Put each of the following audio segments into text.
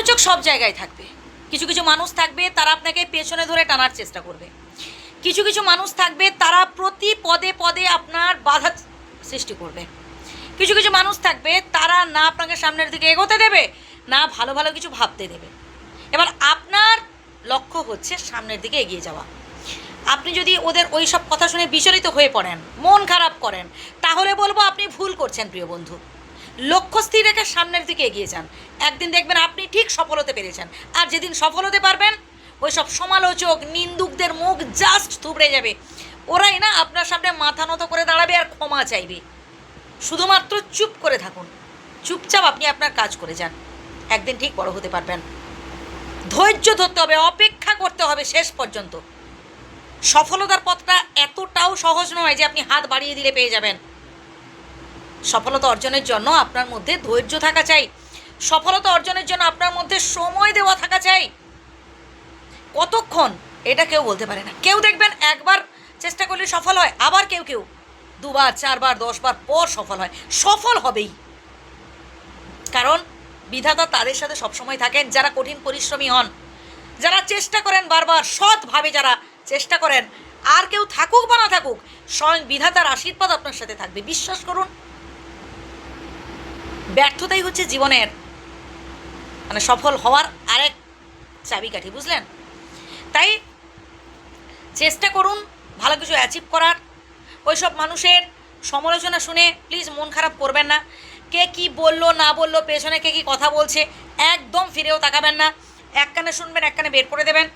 সমালোচক সব জায়গায় থাকবে। কিছু কিছু মানুষ থাকবে, তারা আপনাকে পেছনে ধরে টানার চেষ্টা করবে। কিছু কিছু মানুষ থাকবে, তারা প্রতি পদে পদে আপনার বাধা সৃষ্টি করবে। কিছু কিছু মানুষ থাকবে, তারা না আপনাকে সামনের দিকে এগোতে দেবে, না ভালো ভালো কিছু ভাবতে দেবে। এবার আপনার লক্ষ্য হচ্ছে সামনের দিকে এগিয়ে যাওয়া। আপনি যদি ওদের ওই সব কথা শুনে বিচলিত হয়ে পড়েন, মন খারাপ করেন, তাহলে বলব আপনি ভুল করছেন, প্রিয় বন্ধু। লক্ষ্য স্থির রেখে সামনের দিকে এগিয়ে যান। একদিন দেখবেন আপনি ঠিক সফল হতে পেরেছেন। আর যেদিন সফল হতে পারবেন ওই সব সমালোচক, নিন্দুকদের মুখ জাস্ট থুবড়ে যাবে। ওরাই না আপনার সামনে মাথা নত করে দাঁড়াবে আর ক্ষমা চাইবে। শুধুমাত্র চুপ করে থাকুন। চুপচাপ আপনি আপনার কাজ করে যান। একদিন ঠিক বড় হতে পারবেন। ধৈর্য ধরতে হবে, অপেক্ষা করতে হবে শেষ পর্যন্ত। সফলতার পথটা এতটাও সহজ নয় যে আপনি হাত বাড়িয়ে দিলে পেয়ে যাবেন। সফলতা অর্জনের জন্য আপনার মধ্যে ধৈর্য থাকা চাই। সফলতা অর্জনের জন্য আপনার মধ্যে সময় দেওয়া থাকা চাই। কতক্ষণ? এটা কেউ বলতে পারে না। কেউ দেখবেন একবার চেষ্টা করলে সফল হয়, আবার কেউ কেউ দুবার, চারবার, দশবার পর সফল হয়। সফল হবেই। কারণ বিধাতা তাদের সাথে সবসময় থাকেন, যারা কঠিন পরিশ্রমী হন। যারা চেষ্টা করেন বারবার, সৎভাবে যারা চেষ্টা করেন, আর কেউ থাকুক বা না থাকুক, স্বয়ং বিধাতার আশীর্বাদ আপনার সাথে থাকবে। বিশ্বাস করুন ব্যর্থতাই হচ্ছে জীবনের মানে সফল হওয়ার আরেক চাবিকাঠি, বুঝলেন? তাই চেষ্টা করুন ভালো কিছু অ্যাচিভ করার। ওইসব মানুষের সমালোচনা শুনে প্লিজ মন খারাপ করবেন না। কে কি বলল, না বলল, পেছনে কে কি কথা বলছে, একদম ফিরেও তাকাবেন না। এক কানে শুনবেন এক কানে বের করে দেবেন।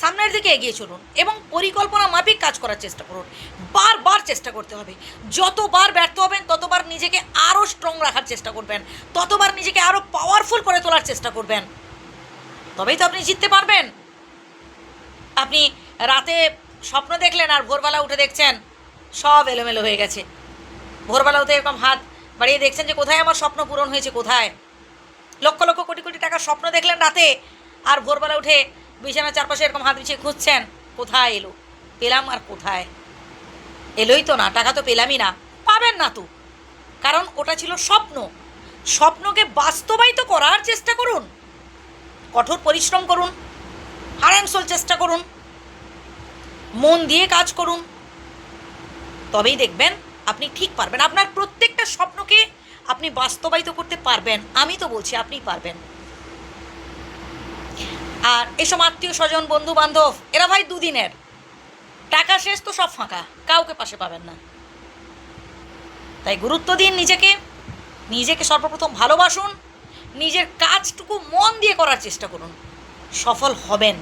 সামনের দিকে এগিয়ে চলুন এবং পরিকল্পনা মাফিক কাজ করার চেষ্টা করুন। বারবার চেষ্টা করতে হবে। যতবার ব্যর্থ হবেন, ততবার নিজেকে আরও স্ট্রং রাখার চেষ্টা করবেন। ততবার নিজেকে আরও পাওয়ারফুল করে তোলার চেষ্টা করবেন। তবেই তো আপনি জিততে পারবেন। আপনি রাতে স্বপ্ন দেখলেন আর ভোরবেলা উঠে দেখছেন, সব এলোমেলো হয়ে গেছে। ভোরবেলা উঠে এরকম হাত বাড়িয়ে দেখছেন যে, কোথায় আমার স্বপ্ন পূরণ হয়েছে? কোথায়? লক্ষ লক্ষ কোটি কোটি টাকার স্বপ্ন দেখলেন রাতে, আর ভোরবেলা উঠে বিছানার চারপাশে এরকম হাত বিছিয়ে খুঁজছেন, কোথায় এলো? পেলাম আর কোথায়? এলোই তো না, টাকা তো পেলামই না। পাবেন না তো। কারণ ওটা ছিল স্বপ্ন। স্বপ্নকে বাস্তবায়িত করার চেষ্টা করুন। কঠোর পরিশ্রম করুন। হারানসোল চেষ্টা করুন। মন দিয়ে কাজ করুন। তবেই দেখবেন আপনি ঠিক পারবেন। আপনার প্রত্যেকটা স্বপ্নকে আপনি বাস্তবায়িত করতে পারবেন। আমি তো বলছি আপনি পারবেন। আর এসব আত্মীয় স্বজন বন্ধু বান্ধব এরা ভাই দুদিনের। টাকা শেষ তো সব ফাঁকা। কাউকে পাশে পাবেন না। তাই গুরুত্ব দিন নিজেকে নিজেকে সর্বপ্রথম ভালোবাসুন, নিজের কাজটুকু মন দিয়ে করার চেষ্টা করুন। সফল হবেন।